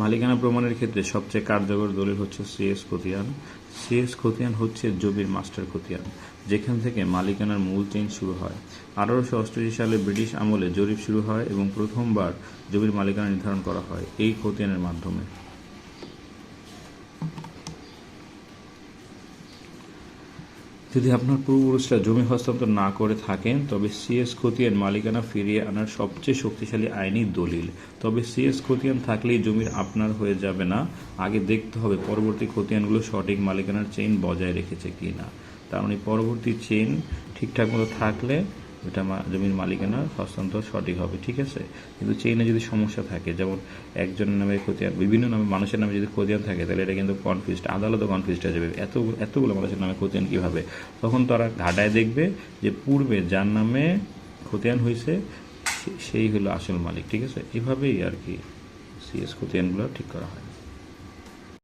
মালিকানা প্রমাণের ক্ষেত্রে সবচেয়ে কার্যকর দলিল হচ্ছে সিএস খতিয়ান। সিএস খতিয়ান হচ্ছে জমির মাস্টার খতিয়ান, যেখান থেকে মালিকানার মূল চেঞ্জ শুরু হয়। আঠারোশো অষ্টাশি সালে ব্রিটিশ আমলে জরিপ শুরু হয় এবং প্রথমবার জমির মালিকানা নির্ধারণ করা হয় এই খতিয়ানের মাধ্যমে। যদি আপনার পূর্বপুরুষরা জমি হস্তান্তর না করে থাকেন, তবে সিএস খতিয়ান মালিকানা ফিরিয়ে আনার সবচেয়ে শক্তিশালী আইনি দলিল। তবে সিএস খতিয়ান থাকলেই জমির আপনার হয়ে যাবে না। আগে দেখতে হবে পরবর্তী খতিয়ানগুলো সঠিক মালিকানার চেইন বজায় রেখেছে কি না তার মানে পরবর্তী চেইন ঠিকঠাক মতো থাকলে মা- জমির মালিকানা হস্তান্তর সঠিক হবে, ঠিক আছে? কিন্তু চেইনে যদি সমস্যা থাকে, যেমন একজনের নামে খতিয়ান বিভিন্ন নামে মানুষের নামে যদি খতিয়ান থাকে, তাহলে এটা কিন্তু কনফিউজড আদালতও কনফিউজড হয়ে যাবে। এত, এতগুলো মানুষের নামে খতিয়ান কীভাবে? তখন তারা ঘাটায় দেখবে যে পূর্বে যার নামে খতিয়ান হয়েছে সেই হলো আসল মালিক, ঠিক আছে? এভাবেই আর কি সিএস খতিয়ানগুলো ঠিক করা হয়।